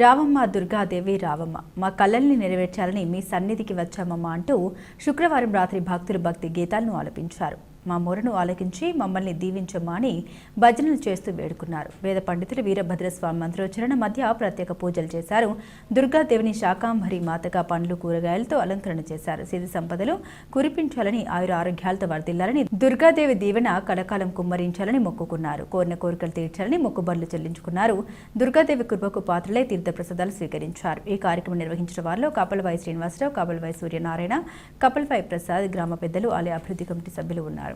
రావమ్మ దుర్గాదేవి రావమ్మ. మా కళల్ని నెరవేర్చాలని మీ సన్నిధికి వచ్చామమ్మా అంటూ శుక్రవారం రాత్రి భక్తులు భక్తి గీతాలను ఆలపించారు. మా మొరను ఆలకించి మమ్మల్ని దీవించమ్మా అని భజనలు చేస్తూ వేడుకున్నారు. వేద పండితులు వీరభద్రస్వామి మంత్రోచ్చరణ మధ్య ప్రత్యేక పూజలు చేశారు. దుర్గాదేవిని శాకాంబరి మాతగా పండ్లు కూరగాయలతో అలంకరణ చేశారు. సిరి సంపదలు కురిపించాలని ఆయుర ఆరోగ్యాలతో వర్దిల్లాలని దుర్గాదేవి దీవెన కలకాలం కుమ్మరించాలని మొక్కుకున్నారు. కోరిన కోరికలు తీర్చాలని మొక్కుబడులు చెల్లించుకున్నారు. దుర్గాదేవి కృపకు తీర్థ ప్రసదాలు స్వీకరించారు. ఈ కార్యక్రమం నిర్వహించిన వారిలో కపలవాయి శ్రీనివాసరావు కపలవాయి సూర్యనారాయణ కపలవాయి ప్రసాద్ గ్రామ పెద్దలు ఆలయ అభివృద్ధి కమిటీ సభ్యులు ఉన్నారు.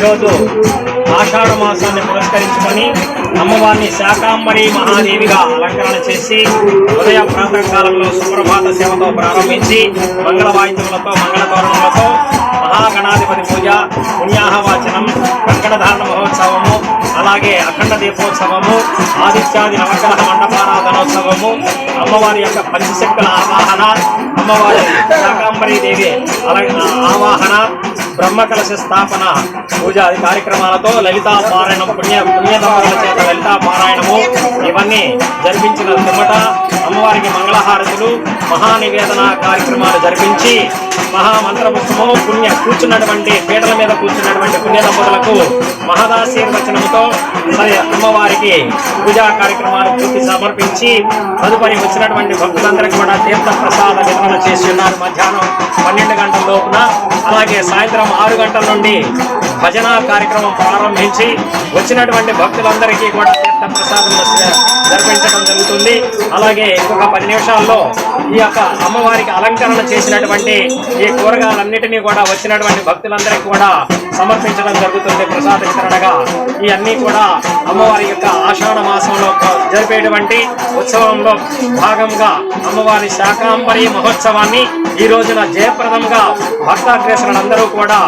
ఈరోజు ఆషాఢ మాసాన్ని పురస్కరించుకొని అమ్మవారిని శాకాంబరి మహాదేవిగా అలంకరణ చేసి ఉదయ ప్రాతకాలంలో సుప్రభాత సేవతో ప్రారంభించి మంగళ వాయిద్యములతో మంగళతోరణములతో మహాగణాధిపతి పూజ పుణ్యాహవాచనం కంకణధారణ మహోత్సవము అలాగే అఖండ దీపోత్సవము ఆదిత్యాది నవగ్రహ మండపారాధనోత్సవము అమ్మవారి యొక్క పంచశక్తుల ఆవాహన అమ్మవారి శాకాంబరీ దేవి అలంకరణ ఆవాహన బ్రహ్మకలశ స్థాపన పూజాది కార్యక్రమాలతో లలితా పారాయణం పుణ్య పుణ్య చేత లలితా పారాయణము ఇవన్నీ జరిపించిన పిమ్మట అమ్మవారికి మంగళహారతులు మహానివేదన కార్యక్రమాలు జరిపించి మహామంత్రపుష్పము పుణ్య కూర్చున్నటువంటి పీటల మీద కూర్చున్నటువంటి పుణ్య దంపతులకు మహదాశీర్వచనముతో మరి అమ్మవారికి పూజా కార్యక్రమాలు పూర్తి సమర్పించి తదుపరి వచ్చినటువంటి భక్తులందరికీ కూడా తీర్థ ప్రసాద వితరణ చేసి ఉన్నారు. మధ్యాహ్నం పన్నెండు గంటల లోపున అలాగే సాయంత్రం ఆరు గంటల నుండి భజన కార్యక్రమం ప్రారంభించి వచ్చినటువంటి భక్తులందరికీ కూడా తీర్థ ప్రసాదం జరిపించడం జరుగుతుంది. అలాగే ఇంకొక పది నిమిషాల్లో ఈ యొక్క అమ్మవారికి అలంకరణ చేసినటువంటి ఈ కూరగాయలన్నిటినీ కూడా వచ్చినటువంటి భక్తులందరికీ కూడా సమర్పించడం జరుగుతుంది ప్రసాద వితరణగా. ఈ అన్నీ కూడా అమ్మవారి యొక్క ఆషాఢ మాసంలో జరిపేటువంటి ఉత్సవంలో భాగంగా అమ్మవారి శాకాంబరి మహోత్సవాన్ని ఈ రోజున జయప్రదంగా భక్తాగ్రేసరులందరూ కూడా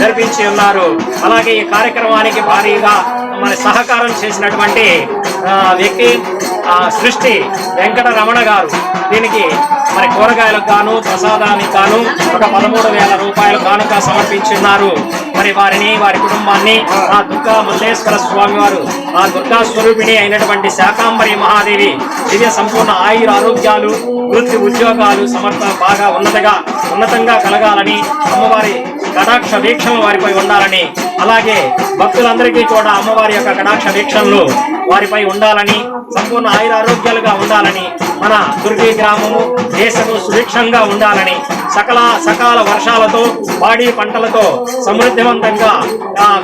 జరిపించి ఉన్నారు. అలాగే ఈ కార్యక్రమానికి భారీగా మరి సహకారం చేసినటువంటి వ్యక్తి సృష్టి వెంకట రమణ గారు. దీనికి మరి కూరగాయలకు గాను ప్రసాదానికి గాను ఒక పదమూడు వేల రూపాయలు కానుక సమర్పించి ఉన్నారు మరి వారిని వారి కుటుంబాన్ని ఆ దుర్గా మల్లేశ్వర స్వామి వారు ఆ దుర్గా స్వరూపిణి అయినటువంటి శాకాంబరి మహాదేవి దివ్య సంపూర్ణ ఆయుర ఆరోగ్యాలు వృత్తి ఉద్యోగాలు సమర్థ బాగా ఉన్నతగా ఉన్నతంగా కలగాలని అమ్మవారి కటాక్ష వీక్షణలు వారిపై ఉండాలని అలాగే భక్తులందరికీ కూడా అమ్మవారి యొక్క కటాక్ష వీక్షణలు వారిపై ఉండాలని సంపూర్ణ ఆయుర ఆరోగ్యాలుగా ఉండాలని మన దుర్గి గ్రామము దేశము సుభిక్షంగా ఉండాలని సకల సకాల వర్షాలతో పాడి పంటలతో సమృద్ధివంతంగా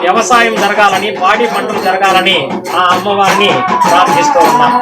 వ్యవసాయం జరగాలని పాడి పంటలు జరగాలని ఆ అమ్మవారిని ప్రార్థిస్తూ ఉన్నాం.